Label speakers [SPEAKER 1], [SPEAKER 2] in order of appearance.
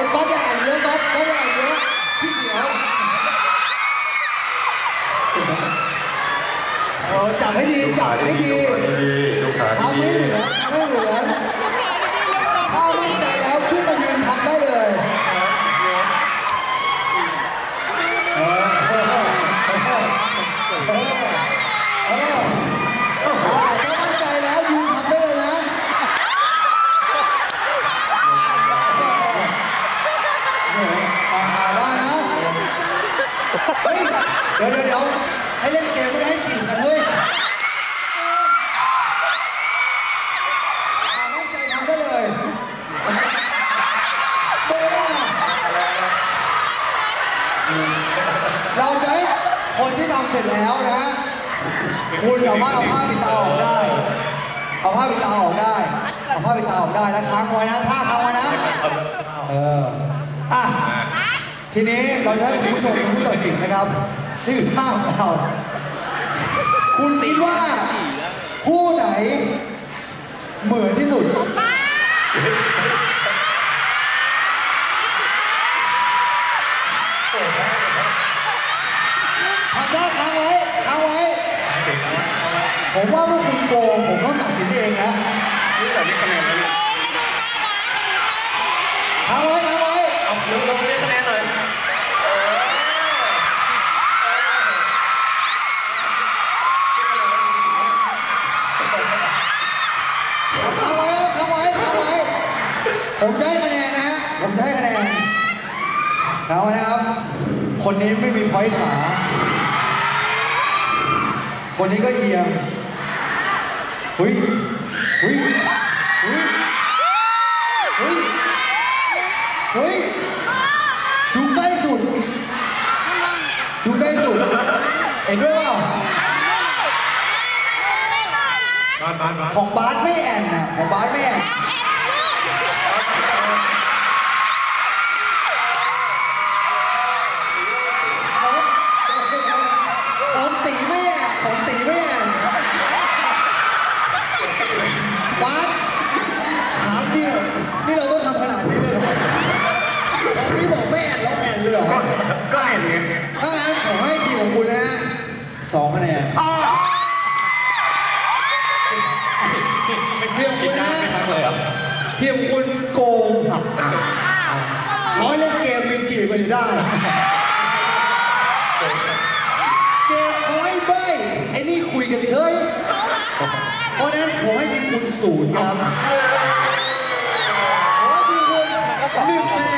[SPEAKER 1] เออเออเออก๊อฟอย่าอ่านเยอะก๊อฟก๊อฟอย่าอ่านเยอะพี่เสียวเออจับให้ดีจับให้ดี
[SPEAKER 2] ดูขา
[SPEAKER 1] ทำให้เหมือนทำให้เหมือนถ้ามั่นใจแล้วขึ้นมายืนทำได้เลยเออเออเออเออเออเออถ้ามั่นใจแล้วยืนทำได้เลยนะ อ่าได้นะ เดี๋ยวเดี๋ยวเดี๋ยวให้เล่นเกมไม่ได้ให้จีบกันเฮ้ยอ่ามั่นใจทำได้เลยโบล่าเราจะให้คนที่ทำเสร็จแล้วนะฮะคุณสามารถเอาผ้าปิดตาออกได้ เอาผ้าปิดตาออกได้ เอาผ้าปิดตาออกได้แล้วค้างไว้นะท่าค้างไว้นะ เออ อะ ทีนี้เราจะให้คุณผู้ชมเป็นผู้ตัดสินนะครับ นี่คือท่าของเรา คุณคิดว่าคู่ไหน เหมือนที่สุด ทำได้ค้างไว้ค้างไว้ ผมว่าพวกคุณโกงผมต้องตัดสินเองแล้ว
[SPEAKER 3] นี่ใส่นี่คะแนนแล้วเนี่ย
[SPEAKER 1] ผมจะให้คะแนนนะฮะ ผมจะให้คะแนนค้างไว้นะครับ คนนี้ไม่มีพอยต์ขา คนนี้ก็เอียงหุยหุยหุยหุยหุยดูใกล้สุด ดูใกล้สุด เห็นด้วยเปล่า
[SPEAKER 2] บ้านบ้านบ้าน
[SPEAKER 1] ของบาสไม่แอนน่ะของบาสไม่แอน บาสถามจริงเหรอนี่เราต้องทำขนาดนี้เลยเหรอพอพี่บอกไม่แอนแล้วแอนเลยเหรอ
[SPEAKER 2] ก็เห็นไง
[SPEAKER 1] ถ้างั้นผมให้ทีมของคุณนะฮะสองคะแนน
[SPEAKER 2] อ้า
[SPEAKER 1] เพียงคุณนะ
[SPEAKER 3] ไม่ทักเลยเหรอ
[SPEAKER 1] เพียงคุณโกงเขาให้เล่นเกมมีจีบกันอยู่ได้ เพราะฉะนั้นผมให้ทีมคุณศูนย์ครับผมให้ทีมคุณหนึ่งคะแน